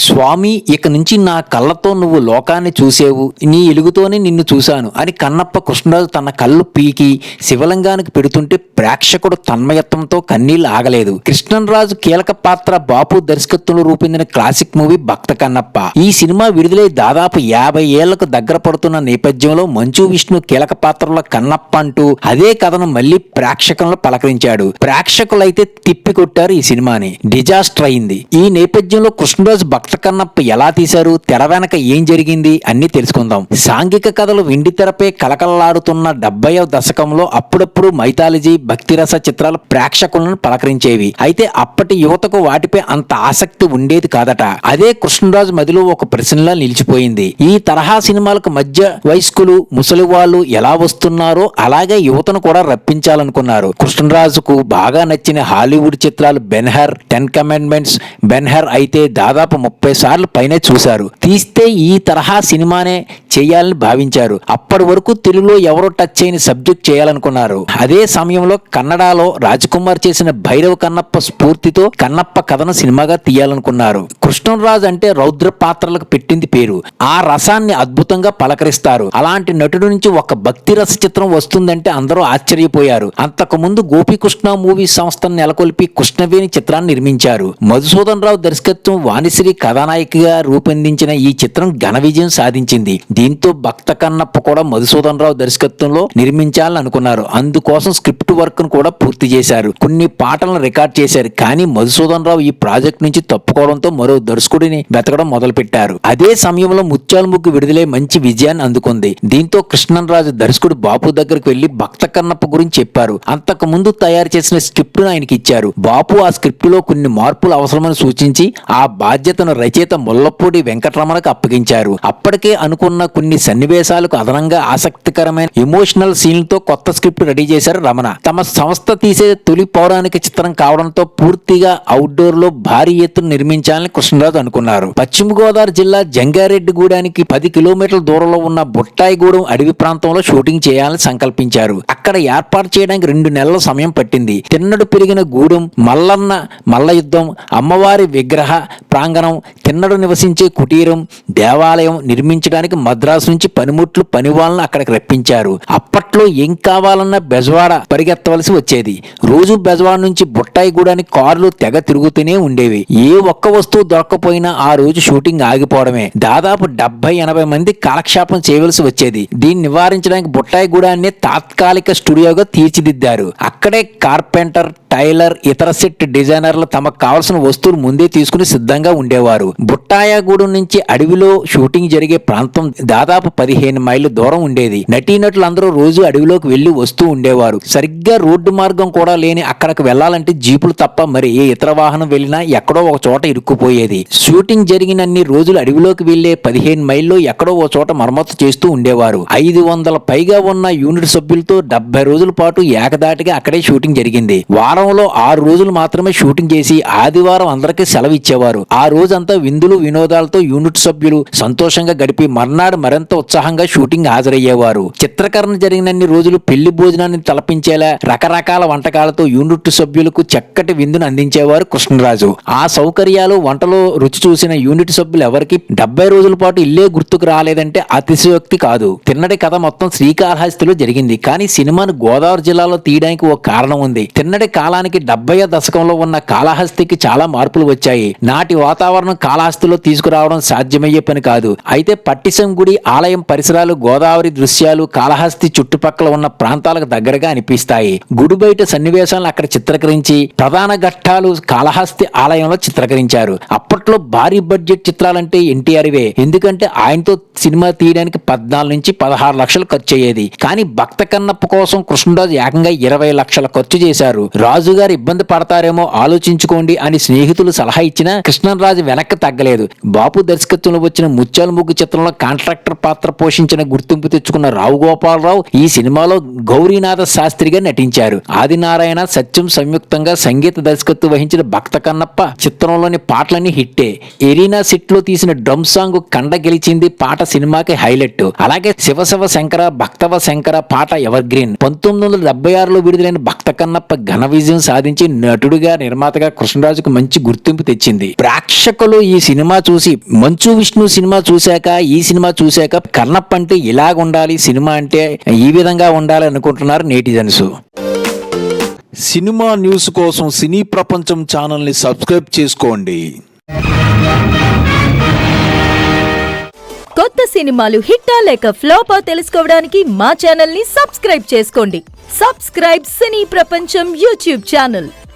స్వామి ఇక నుంచి నా కళ్ళతో నువ్వు లోకాన్ని చూసేవు నీ ఎలుగుతోనే నిన్ను చూశాను అని కన్నప్ప కృష్ణరాజు తన కళ్ళు పీకి శివలింగానికి పెడుతుంటే ప్రేక్షకుడు తన్మయత్వంతో కన్నీళ్ళు ఆగలేదు. కృష్ణరాజు కీలక పాత్ర బాపు దర్శకత్వంలో రూపొందిన క్లాసిక్ మూవీ భక్త కన్నప్ప. ఈ సినిమా విడుదలై దాదాపు యాభై ఏళ్ళకు దగ్గర పడుతున్న నేపథ్యంలో మంచు విష్ణు కీలక పాత్రలో కన్నప్ప అంటూ అదే కథను మళ్ళీ ప్రేక్షకులను పలకరించాడు. ప్రేక్షకులైతే తిప్పికొట్టారు ఈ సినిమాని. డిజాస్టర్ అయింది. ఈ నేపథ్యంలో కృష్ణరాజు భక్త కన్నప్ప ఎలా తీశారు? తెర వెనక ఏం జరిగింది? అన్ని తెలుసుకుందాం. సాంఘిక కథలు వెండి తెరపై కలకలలాడుతున్న డెబ్బైవ దశకంలో అప్పుడప్పుడు మైథాలజీ భక్తిరస చిత్రాలు ప్రేక్షకులను పలకరించేవి. అయితే అప్పటి యువతకు వాటిపై అంత ఆసక్తి ఉండేది కాదట. అదే కృష్ణరాజు మదిలో ఒక ప్రశ్నలా నిలిచిపోయింది. ఈ తరహా సినిమాలకు మధ్య వయస్కులు ముసలి వాళ్ళు ఎలా వస్తున్నారో అలాగే యువతను కూడా రప్పించాలనుకున్నారు. కృష్ణరాజుకు బాగా నచ్చిన హాలీవుడ్ చిత్రాలు బెన్హర్ టెన్ కమాండ్మెంట్స్ బెన్హర్ అయితే దాదాపు ముప్పై ముప్పై సార్లు పైనే చూశారు. తీస్తే ఈ తరహా సినిమానే చేయాలని భావించారు. అప్పటి వరకు తెలుగులో ఎవరో టచ్ చేయని సబ్జెక్ట్ చేయాలనుకున్నారు. అదే సమయంలో కన్నడలో రాజ్కుమార్ చేసిన భైరవ కన్నప్ప స్ఫూర్తితో కన్నప్ప కథను సినిమాగా తీయాలనుకున్నారు. కృష్ణరాజు అంటే రౌద్ర పాత్రలకు పెట్టింది పేరు. ఆ రసాన్ని అద్భుతంగా పలకరిస్తారు. అలాంటి నటుడి నుంచి ఒక భక్తి రస చిత్రం వస్తుందంటే అందరూ ఆశ్చర్యపోయారు. అంతకు ముందు మూవీ సంస్థను నెలకొల్పి కృష్ణవేణి చిత్రాన్ని నిర్మించారు. మధుసూదన్ రావు దర్శకత్వం వాణిశ్రీ కథానాయికగా రూపొందించిన ఈ చిత్రం ఘన విజయం సాధించింది. దీంతో భక్త కన్నప్ప కూడా మధుసూదన్ రావు దర్శకత్వంలో నిర్మించాలని అనుకున్నారు. అందుకోసం స్క్రిప్ట్ వర్క్ను కూడా పూర్తి చేశారు. కొన్ని పాటలను రికార్డ్ చేశారు. కానీ మధుసూదన్ రావు ఈ ప్రాజెక్ట్ నుంచి తప్పుకోవడంతో మరో దర్శకుడిని వెతకడం మొదలుపెట్టారు. అదే సమయంలో ముత్యాల ముగ్గు విడుదలై మంచి విజయాన్ని అందుకుంది. దీంతో కృష్ణరాజు దర్శకుడు బాపు దగ్గరికి వెళ్ళి భక్త కన్నప్ప గురించి చెప్పారు. అంతకు ముందు తయారు చేసిన స్క్రిప్ట్ను ఆయనకి ఇచ్చారు బాపు ఆ స్క్రిప్ట్లో కొన్ని మార్పులు అవసరమని సూచించి ఆ బాధ్యతను రచయిత ముల్లపూడి వెంకటరమణకు అప్పగించారు. అప్పటికే అనుకున్న కొన్ని సన్నివేశాలకు అదనంగా ఆసక్తికరమైన ఎమోషనల్ సీన్లతో కొత్త స్క్రిప్ట్ రెడీ చేశారు రమణ. తమ సంస్థ తీసే తొలి పౌరాణిక చిత్రం కావడంతో పూర్తిగా అవుట్డోర్లో భారీ ఎత్తున నిర్మించాలని కృష్ణరాజు అనుకున్నారు. పశ్చిమ గోదావరి జిల్లా జంగారెడ్డిగూడానికి పది కిలోమీటర్ల దూరంలో ఉన్న బుట్టాయిగూడెం అడవి ప్రాంతంలో షూటింగ్ చేయాలని సంకల్పించారు. అక్కడ ఏర్పాటు చేయడానికి రెండు నెలల సమయం పట్టింది. తిన్నడు పెరిగిన గూడెం మల్లన్న మల్ల యుద్ధం అమ్మవారి విగ్రహ ప్రాంగణం తిన్నడు నివసించే కుటీరం దేవాలయం నిర్మించడానికి మద్రాసు నుంచి పనిముట్లు పనివాళ్ళను అక్కడికి రప్పించారు. అప్పట్లో ఏం కావాలన్నా బెజవాడ పరిగెత్తవలసి వచ్చేది. రోజు బెజవాడ నుంచి బుట్టాయిగూడానికి కార్లు తెగ తిరుగుతూనే ఉండేవి. ఏ ఒక్క వస్తువు దొరక్కపోయినా ఆ రోజు షూటింగ్ ఆగిపోవడమే. దాదాపు డెబ్బై ఎనభై మంది కాలక్షేపం చేయవలసి వచ్చేది. దీన్ని నివారించడానికి బుట్టాయిగూడాన్ని తాత్కాలిక స్టూడియోగా తీర్చిదిద్దారు. అక్కడే కార్పెంటర్ టైలర్ ఇతర సెట్ డిజైనర్లు తమకు కావలసిన వస్తువులు ముందే తీసుకుని సిద్ధంగా ఉండేవారు. బుట్టాయగూడెం నుంచి అడవిలో షూటింగ్ జరిగే ప్రాంతం దాదాపు పదిహేను మైళ్ళ దూరం ఉండేది. నటీనటులందరూ రోజు అడవిలోకి వెళ్ళి వస్తూ ఉండేవారు. సరిగ్గా రోడ్డు మార్గం కూడా లేని అక్కడికి వెళ్ళాలంటే జీపులు తప్ప మరి ఏ ఇతర వాహనం వెళ్ళినా ఎక్కడో ఒక చోట ఇరుక్కుపోయేది. షూటింగ్ జరిగినన్ని రోజులు అడవిలోకి వెళ్ళే పదిహేను మైల్లో ఎక్కడో ఒక చోట మరమ్మతు చేస్తూ ఉండేవారు. ఐదు వందల పైగా ఉన్న యూనిట్ సభ్యులతో డెబ్బై రోజుల పాటు ఏకదాటిగా అక్కడే షూటింగ్ జరిగింది. వారంలో ఆరు రోజులు మాత్రమే షూటింగ్ చేసి ఆదివారం అందరికీ సెలవు ఇచ్చేవారు ఆ రోజంతా విందులు వినోదాలతో యూనిట్ సభ్యులు సంతోషంగా గడిపి మర్నాడు మరింత ఉత్సాహంగా షూటింగ్ హాజరయ్యేవారు. చిత్రీకరణ జరిగినన్ని రోజులు పెళ్ళి భోజనాన్ని తలపించేలా రకరకాల వంటకాలతో యూనిట్ సభ్యులకు చక్కటి విందును అందించేవారు కృష్ణరాజు. ఆ సౌకర్యాలు వంటలో రుచి చూసిన యూనిట్ సభ్యులు ఎవరికి డెబ్బై రోజుల పాటు ఇల్లే గుర్తుకు రాలేదంటే అతిశయోక్తి కాదు. తిన్నడి కథ మొత్తం శ్రీకాళహస్తిలో జరిగింది. కానీ సినిమాను గోదావరి జిల్లాలో తీయడానికి ఓ కారణం ఉంది. తిన్నడి కాలానికి డెబ్బై దశకంలో ఉన్న కాళహస్తికి చాలా మార్పులు వచ్చాయి. నాటి వాతావరణం కాళహస్తిలో తీసుకురావడం సాధ్యమయ్యే పని కాదు. అయితే పట్టిసం గుడి ఆలయం పరిసరాలు గోదావరి దృశ్యాలు కాళహస్తి చుట్టుపక్కల ఉన్న ప్రాంతాలకు దగ్గరగా అనిపిస్తాయి. గుడి బయట సన్నివేశాలను అక్కడ చిత్రీకరించి ప్రధాన ఘట్టాలు కాళహస్తి ఆలయంలో చిత్రీకరించారు. అప్పట్లో భారీ బడ్జెట్ చిత్రాలంటే ఎన్టీఆర్వే ఎందుకంటే ఆయనతో సినిమా తీయడానికి పద్నాలుగు నుంచి పదహారు లక్షలు ఖర్చు అయ్యేది. కానీ భక్త కన్నప్ప కోసం కృష్ణరాజు ఏకంగా ఇరవై లక్షల ఖర్చు చేశారు. రాజుగారు ఇబ్బంది పడతారేమో ఆలోచించుకోండి అని స్నేహితులు సలహా ఇచ్చిన కృష్ణరాజు వెనక్కి తగ్గలేదు. బాపు దర్శకత్వంలో వచ్చిన ముత్యాల ముగ్గు చిత్రంలో కాంట్రాక్టర్ పాత్ర పోషించిన గుర్తింపు తెచ్చుకున్న రావు గోపాలరావు ఈ సినిమాలో గౌరీనాథ శాస్త్రిగా నటించారు. ఆదినారాయణ సత్యం సంయుక్తంగా సంగీత దర్శకత్వం వహించిన భక్త కన్నప్ప చిత్రంలోని పాటలన్నీ హిట్టే. ఎరీనా సిట్లో తీసిన డ్రమ్ సాంగ్ కండ గెలిచింది పాట సినిమాకి హైలైట్ అలాగే శివశివ శంకర భక్తవ శంకర పాట ఎవర్ గ్రీన్ పంతొమ్మిది వందల డెబ్బై ఆరులో విడుదలైన భక్త కన్నప్ప ఘన విజయం సాధించి నటుడిగా నిర్మాతగా కృష్ణరాజుకు మంచి గుర్తింపు తెచ్చింది. ప్రేక్షకులు ప్రేక్షకులు ఈ సినిమా చూసి మంచు విష్ణు సినిమా చూశాక ఈ సినిమా చూశాక కన్నప్ప అంటే ఇలాగ ఉండాలి సినిమా అంటే ఈ విధంగా ఉండాలి అనుకుంటున్నారు నేటిజన్స్ సినిమా న్యూస్ కోసం సినీ ప్రపంచం ఛానల్ని సబ్స్క్రైబ్ చేసుకోండి. కొత్త సినిమాలు హిట్టా లేక ఫ్లాపా తెలుసుకోవడానికి మా ఛానల్ని సబ్స్క్రైబ్ చేసుకోండి. సబ్స్క్రైబ్ సినీ ప్రపంచం యూట్యూబ్ ఛానల్.